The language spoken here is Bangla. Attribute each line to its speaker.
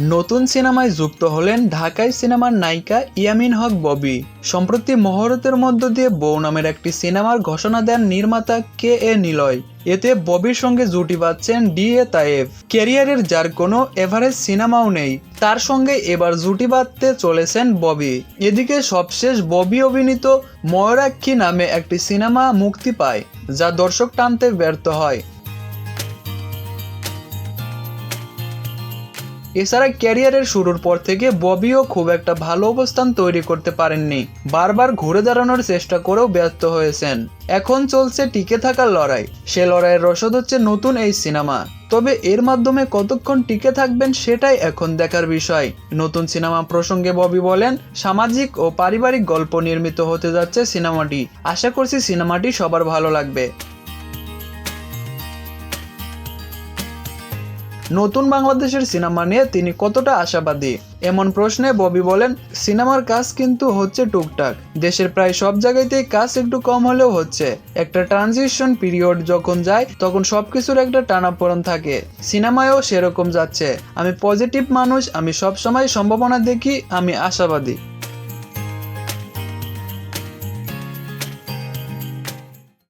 Speaker 1: নতুন সিনেমায় যুক্ত হলেন ঢাকায় সিনেমার নায়িকা ইয়ামিন হক ববি। সম্প্রতি মহরতের মধ্য দিয়ে বউ নামের একটি সিনেমার ঘোষণা দেন নির্মাতা কে এ নিলয়। এতে ববির সঙ্গে জুটি বাঁধছেন ডি এ তায়েফ। ক্যারিয়ারের যার কোনো এভারেজ সিনেমাও নেই, তার সঙ্গে এবার জুটি বাঁধতে চলেছেন ববি। এদিকে সবশেষ ববি অভিনীত ময়ূরাক্ষী নামে একটি সিনেমা মুক্তি পায়, যা দর্শক টানতে ব্যর্থ হয়। এছাড়া ক্যারিয়ারের শুরুর পর থেকে ববিও খুব একটা ভালো অবস্থান তৈরি করতে পারেননি। বারবার ঘুরে দাঁড়ানোর চেষ্টা করেও ব্যর্থ হয়েছেন। এখন চলছে টিকে থাকার লড়াই। সে লড়াইয়ের রসদ হচ্ছে নতুন এই সিনেমা। তবে এর মাধ্যমে কতক্ষণ টিকে থাকবেন সেটাই এখন দেখার বিষয়। নতুন সিনেমা প্রসঙ্গে ববি বলেন, সামাজিক ও পারিবারিক গল্প নির্মিত হতে যাচ্ছে সিনেমাটি। আশা করছি সিনেমাটি সবার ভালো লাগবে। নতুন বাংলাদেশের সিনেমা নিয়ে তিনি কতটা আশাবাদী? এমন প্রশ্নে ববি বলেন, সিনেমার কাজ কিন্তু হচ্ছে টুকটাক। দেশের প্রায় সব জায়গাতেই কাজ একটু কম হলেও হচ্ছে। একটা ট্রানজিশন পিরিয়ড যখন যায়, তখন সবকিছুর একটা টানাপোড়ন থাকে। সিনেমায়ও সেরকম যাচ্ছে। আমি পজিটিভ মানুষ, আমি সবসময় সম্ভাবনা দেখি, আমি আশাবাদী।